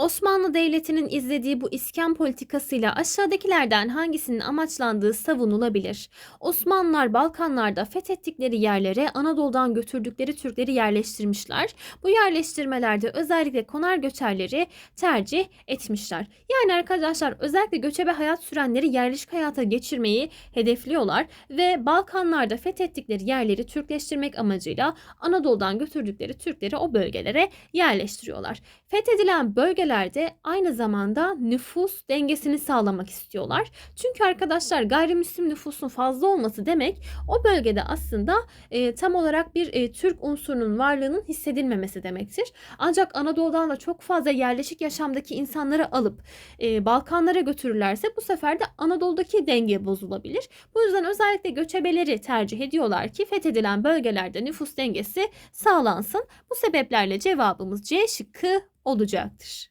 Osmanlı Devleti'nin izlediği bu iskan politikasıyla aşağıdakilerden hangisinin amaçlandığı savunulabilir? Osmanlılar Balkanlarda fethettikleri yerlere Anadolu'dan götürdükleri Türkleri yerleştirmişler. Bu yerleştirmelerde özellikle konar göçerleri tercih etmişler. Yani arkadaşlar özellikle göçebe hayat sürenleri yerleşik hayata geçirmeyi hedefliyorlar ve Balkanlarda fethettikleri yerleri Türkleştirmek amacıyla Anadolu'dan götürdükleri Türkleri o bölgelere yerleştiriyorlar. Fethedilen bölgelerde aynı zamanda nüfus dengesini sağlamak istiyorlar. Çünkü arkadaşlar gayrimüslim nüfusun fazla olması demek o bölgede aslında e, tam olarak bir e, Türk unsurunun varlığının hissedilmemesi demektir. Ancak Anadolu'dan da çok fazla yerleşik yaşamdaki insanları alıp e, Balkanlara götürürlerse bu sefer de Anadolu'daki denge bozulabilir. Bu yüzden özellikle göçebeleri tercih ediyorlar ki fethedilen bölgelerde nüfus dengesi sağlansın. Bu sebeplerle cevabımız C şıkkı olacaktır.